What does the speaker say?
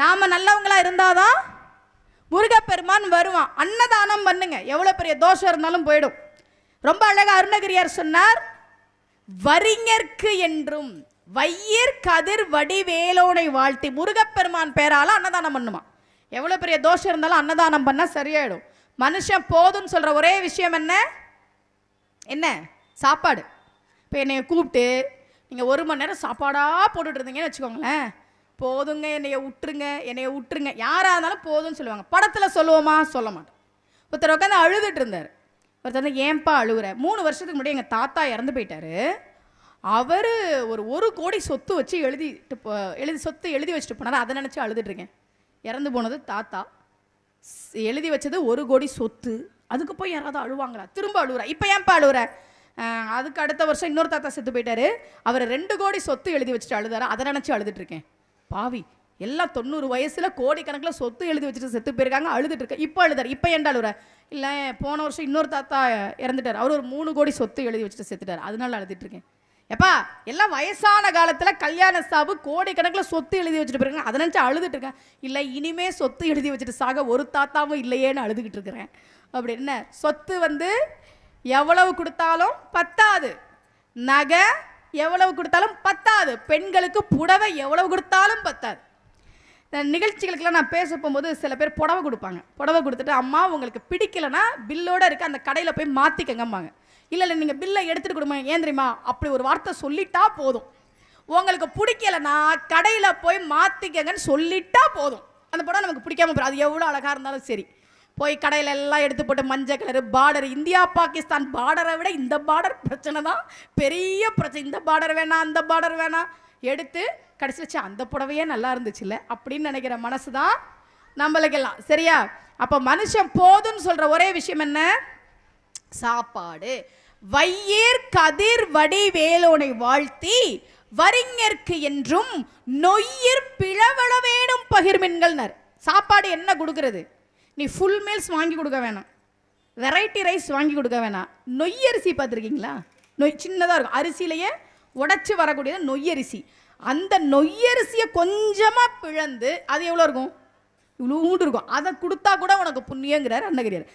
நாம் நல்லவங்களா இருந்தாதான் முருகப்பெருமான் வருவான். அன்னதானம் பண்ணுங்க. எவ்வளோ பெரிய தோஷம் இருந்தாலும் போயிடும். ரொம்ப அழகா அருணகிரியார் சொன்னார் வரிஞர்க்கு என்றும் வையர் கதிர் வடிவேலோனை வாழ்த்தி முருகப்பெருமான் பேரால அன்னதானம் பண்ணுமா? எவ்வளோ பெரிய தோஷம் இருந்தாலும் அன்னதானம் பண்ணால் சரியாயிடும். மனுஷன் போதும்னு சொல்கிற ஒரே விஷயம் என்ன? என்ன? சாப்பாடு. இப்போ என்னை கூப்பிட்டு நீங்கள் ஒரு மணி நேரம் சாப்பாடாக போட்டுட்டு இருந்தீங்கன்னு வச்சுக்கோங்களேன். போதுங்க என்னைய விட்டுருங்க என்னைய விட்டுருங்க யாராக இருந்தாலும் போதும்னு சொல்லுவாங்க. படத்தில் சொல்லுவோமா? சொல்ல மாட்டோம். ஒருத்தர் உட்காந்து அழுதுட்டு இருந்தார். ஒருத்தர் வந்து ஏன்பா அழுகுற மூணு வருஷத்துக்கு முன்னாடி எங்கள் தாத்தா இறந்து போயிட்டாரு. அவர் ஒரு ஒரு கோடி சொத்து வச்சு எழுதிட்டு போ எழுதி சொத்து எழுதி வச்சுட்டு போனார். அதை நினச்சி அழுதுட்ருக்கேன் இறந்து போனது தாத்தா. எழுதி வச்சது ஒரு கோடி சொத்து. அதுக்கு போய் யாராவது அழுவாங்களா? திரும்ப அழுகுறா இப்போ ஏன்ப்பா அழுகுற அதுக்கு அடுத்த வருஷம் இன்னொரு தாத்தா செத்து போயிட்டாரு. அவர் ரெண்டு கோடி சொத்து எழுதி வச்சுட்டு அழுதாரு. அதை நினச்சி அழுதுட்ருக்கேன் பாவி எல்லாம் தொண்ணூறு வயசில் கோடிக்கணக்கில் சொத்து எழுதி வச்சுட்டு செத்து போயிருக்காங்க அழுதுட்டு இருக்க. இப்போ அழுதாரு. இப்போ ஏன்டா இல்லை போன வருஷம் இன்னொரு தாத்தா இறந்துட்டார். அவர் ஒரு மூணு கோடி சொத்து எழுதி வச்சுட்டு செத்துட்டார். அதனால அழுதுட்டு இருக்கேன். எப்பா எல்லாம் வயசான காலத்தில் கல்யாண சாவு கோடிக்கணக்கில் சொத்து எழுதி வச்சுட்டு போயிருக்காங்க. அதை நினச்சி அழுதுட்டு இருக்கேன். இல்லை இனிமே சொத்து எழுதி வச்சுட்டு சாக ஒரு தாத்தாவும் இல்லையேன்னு அழுதுகிட்டு இருக்கிறேன். அப்படி என்ன? சொத்து வந்து எவ்வளவு கொடுத்தாலும் பத்தாது. நகை எவ்வளவு கொடுத்தாலும் பத்தாது. பெண்களுக்கு புடவை எவ்வளவு கொடுத்தாலும் பத்தாது. இந்த நிகழ்ச்சிகளுக்கெல்லாம் நான் பேச போகும்போது சில பேர் புடவை கொடுப்பாங்க. புடவை கொடுத்துட்டு அம்மா உங்களுக்கு பிடிக்கலன்னா பில்லோட இருக்க அந்த கடையில் போய் மாற்றிக்கங்கம்பாங்க இல்லை இல்லை நீங்கள் பில்லை எடுத்துகிட்டு கொடுங்க ஏன் தெரியுமா? அப்படி ஒரு வார்த்தை சொல்லிட்டா போதும். உங்களுக்கு பிடிக்கலைன்னா கடையில் போய் மாற்றிக்கங்கன்னு சொல்லிட்டா போதும். அந்த புடவை நமக்கு பிடிக்காம போயிடும். அது எவ்வளோ அழகாக இருந்தாலும் சரி. போய் கடையில் எல்லாம் எடுத்து போட்டு மஞ்சள் கலரு பார்டர் இந்தியா பாகிஸ்தான் பார்டரை விட இந்த பார்டர் பிரச்சனை தான். பெரிய பிரச்சனை. இந்த பார்டர் வேணாம் அந்த பார்டர் வேணாம். எடுத்து கடைசி வச்சு அந்த புடவையே நல்லா இருந்துச்சுல்ல அப்படின்னு நினைக்கிற மனசு தான் நம்மளுக்கெல்லாம் சரியா? அப்போ மனுஷன் போதும்னு சொல்கிற ஒரே விஷயம் என்ன? சாப்பாடு. வையீர் கதிர் வடி வேலோனை வாழ்த்தி வரிஞர்க்கு என்றும் நொய்யிர் பிளவள வேணும் பகிர்மின்கள்னர். சாப்பாடு என்ன கொடுக்கறது? நீ ஃபுல் மீல்ஸ் வாங்கி கொடுக்க வேணாம். வெரைட்டி ரைஸ் வாங்கி கொடுக்க வேணாம். நொய்யரிசி பார்த்துருக்கீங்களா? நொய் சின்னதாக இருக்கும். அரிசியிலையே உடச்சி வரக்கூடியது நொய்யரிசி அந்த நொய்யரிசியை கொஞ்சமாக பிழந்து அது எவ்வளோ இருக்கும்? இவ்வளோண்டு இருக்கும். அதை கொடுத்தா கூட உனக்கு புண்ணியங்கிறார் அன்னகிரியார்.